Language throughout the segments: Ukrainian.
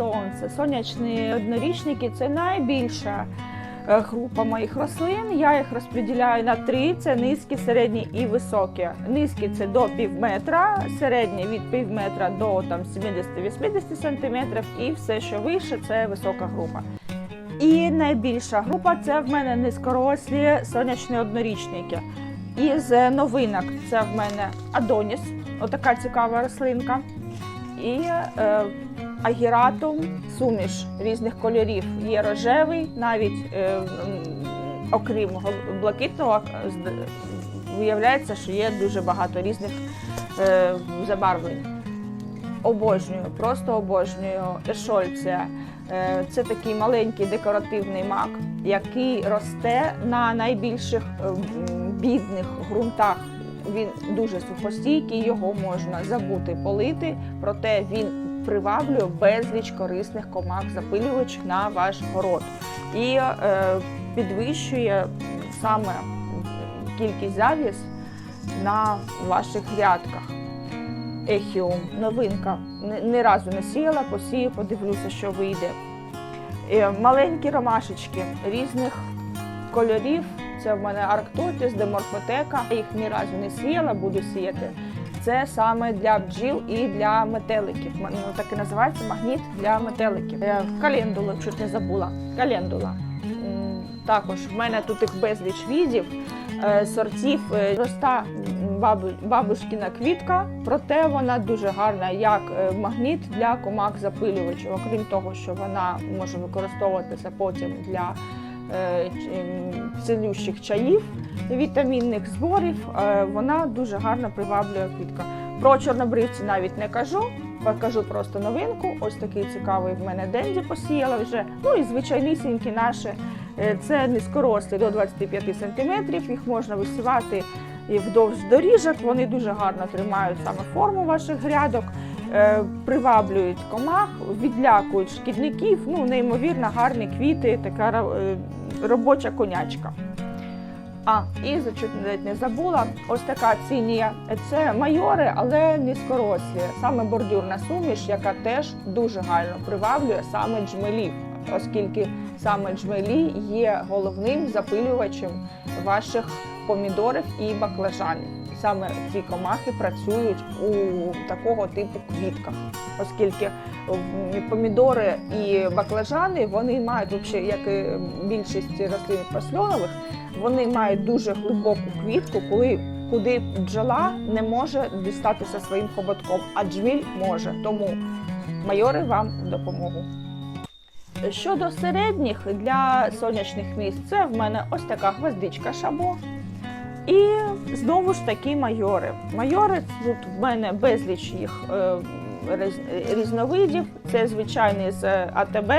сонце. Сонячні однорічники це найбільша е, група моїх рослин. Я їх розподіляю на три: це низькі, середні і високі. Низькі це до пів метра, середні від пів метра до там 70-80 сантиметрів, і все, що вище, це висока група. І найбільша група це в мене низькорослі сонячні однорічники. Із е, новинок це в мене Адоніс, отака цікава рослинка. І е, агіратум, суміш різних кольорів. Є рожевий, навіть е, окрім блакитного, виявляється, що є дуже багато різних е, забарвлень. Обожнюю, просто обожнюю ешольція. Е, Це такий маленький декоративний мак, який росте на найбільших е, бідних ґрунтах. Він дуже сухостійкий, його можна забути полити, проте він приваблює безліч корисних комах запилювач на ваш город і е, підвищує саме кількість завіс на ваших грядках. Ехіум, новинка. Ні, разу не сіяла, посію, подивлюся, що вийде. Е, Маленькі ромашечки різних кольорів. Це в мене арктотіс, деморфотека. Їх ні разу не сіяла, буду сіяти. Це саме для бджіл і для метеликів. Ну, так і називається магніт для метеликів. Е, Календулу чуть не забула. Календула. Також в мене тут їх безліч відів, е, сортів е, проста бабушкіна квітка, проте вона дуже гарна як магніт для комах запилювачів. Окрім того, що вона може використовуватися потім для цілющих чаїв, вітамінних зборів, е, вона дуже гарно приваблює квітка. Про чорнобривці навіть не кажу. Покажу просто новинку. Ось такий цікавий в мене денді посіяла вже. Ну і звичайнісінькі наші. Е, Це низькорослі до 25 см. Їх можна висівати і вдовж доріжок. Вони дуже гарно тримають саме форму ваших грядок, е, приваблюють комах, відлякують шкідників. Ну, неймовірно гарні квіти, така е, робоча конячка. А, і навіть не забула, ось така цінія. Це майори, але низькорослі. Саме бордюрна суміш, яка теж дуже гарно приваблює саме джмелів, оскільки саме джмелі є головним запилювачем ваших помідорів і баклажанів. Саме ці комахи працюють у такого типу квітках, оскільки помідори і баклажани вони мають, взагалі, як і більшість рослин посльонових, вони мають дуже глибоку квітку, коли куди бджола не може дістатися своїм хоботком, а джміль може. Тому майори вам допомогу. Щодо середніх для сонячних місць, це в мене ось така гвоздичка шабо. І знову ж таки майори. Майори тут в мене безліч їх е, різновидів. Це звичайний з АТБ.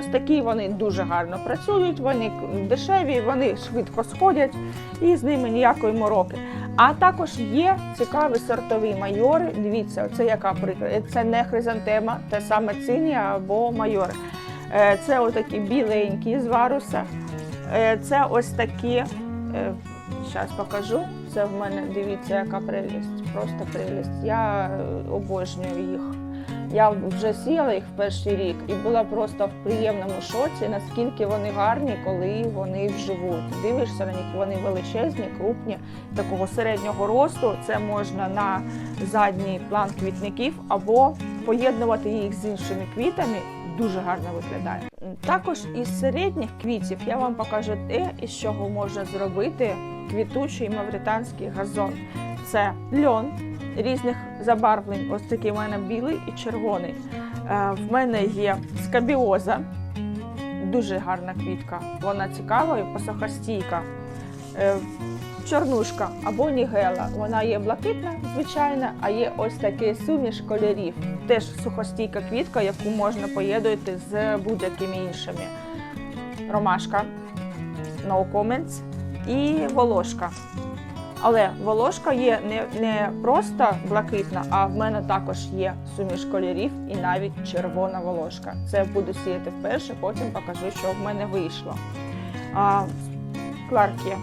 Ось такі вони дуже гарно працюють, вони дешеві, вони швидко сходять і з ними ніякої мороки. А також є цікаві сортові майори. Дивіться, це яка приклад. Це не хризантема, те саме цинія або майори. Е, Це отакі біленькі з варуса. Е, Це ось такі. Зараз покажу. Це в мене, дивіться, яка прелість. Просто прелість. Я е, обожнюю їх. Я вже сіяла їх в перший рік і була просто в приємному шоці, наскільки вони гарні, коли вони вживуть. Дивишся на них, вони величезні, крупні, такого середнього росту. Це можна на задній план квітників або поєднувати їх з іншими квітами. Дуже гарно виглядає. Також із середніх квітів я вам покажу те, із чого можна зробити квітучий мавританський газон. Це льон різних забарвлень. Ось такий в мене білий і червоний. Е, В мене є скабіоза, дуже гарна квітка. Вона цікава і посохостійка. Е, Чорнушка або нігела. Вона є блакитна, звичайна, а є ось такий суміш кольорів. Теж сухостійка квітка, яку можна поєднувати з будь-якими іншими. Ромашка, no comments і волошка. Але волошка є не, не просто блакитна, а в мене також є суміш кольорів і навіть червона волошка. Це буду сіяти вперше, потім покажу, що в мене вийшло. А, Кларкі.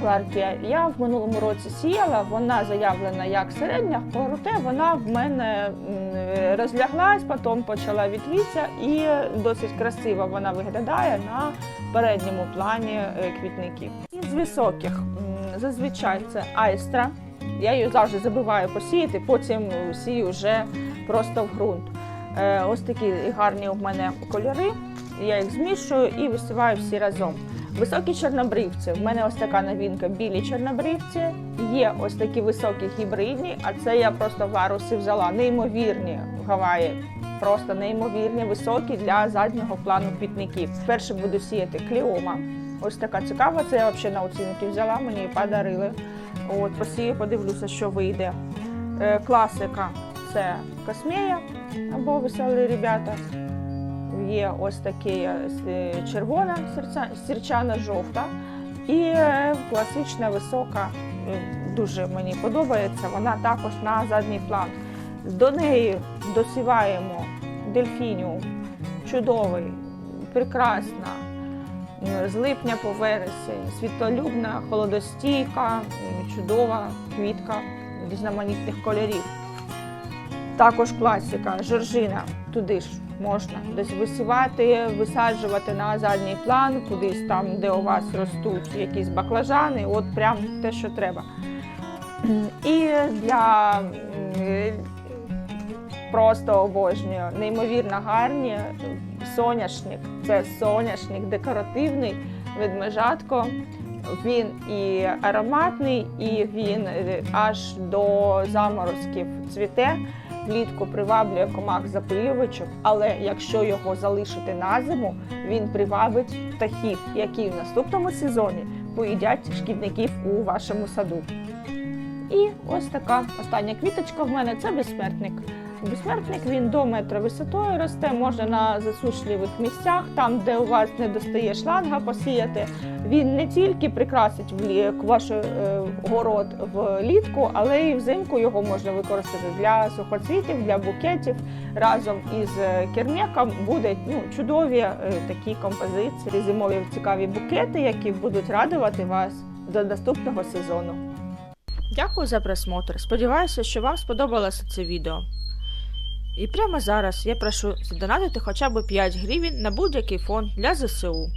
Кларкія. Я в минулому році сіяла, вона заявлена як середня, проте вона в мене розляглась, потім почала відвітися і досить красиво вона виглядає на передньому плані е, квітників. Із високих м, зазвичай це айстра. Я її завжди забиваю посіяти, потім сію вже просто в ґрунт. Е, Ось такі гарні у мене кольори. Я їх змішую і висіваю всі разом. Високі чорнобривці. В мене ось така новинка білі чорнобривці. Є ось такі високі гібридні, а це я просто в Арусі взяла. Неймовірні в Гаваї. Просто неймовірні, високі для заднього плану квітників. Перше буду сіяти кліома. Ось така цікава. Це я взагалі на оцінки взяла, мені подарили. От, посію, подивлюся, що вийде. Е, класика це космея або веселі ребята. Є ось такі е, червона серця, сірчана жовта і е, класична висока. е, Дуже мені подобається. Вона також на задній план. До неї досіваємо дельфіню, чудовий, прекрасна, з липня по вересень, світлолюбна, холодостійка, чудова квітка різноманітних кольорів. Також класика, жоржина. Туди ж можна десь висівати, висаджувати на задній план, кудись там, де у вас ростуть якісь баклажани, от прям те, що треба. І для просто обожнюю, неймовірно гарні. Соняшник. Це соняшник декоративний ведмежатко. Він і ароматний, і він е, аж до заморозків цвіте. Влітку приваблює комах запилювачок, але якщо його залишити на зиму, він привабить птахів, які в наступному сезоні поїдять шкідників у вашому саду. І ось така остання квіточка в мене це безсмертник. Безсмертник він до метра висотою росте, можна на засушливих місцях, там, де у вас не достає шланга посіяти. Він не тільки прикрасить ваш е, город влітку, але і взимку його можна використати для сухоцвітів, для букетів. Разом із е, кермеком будуть ну, чудові е, такі композиції, зимові цікаві букети, які будуть радувати вас до наступного сезону. Дякую за просмотр. Сподіваюся, що вам сподобалося це відео. І прямо зараз я прошу задонатити хоча б 5 гривень на будь-який фонд для ЗСУ.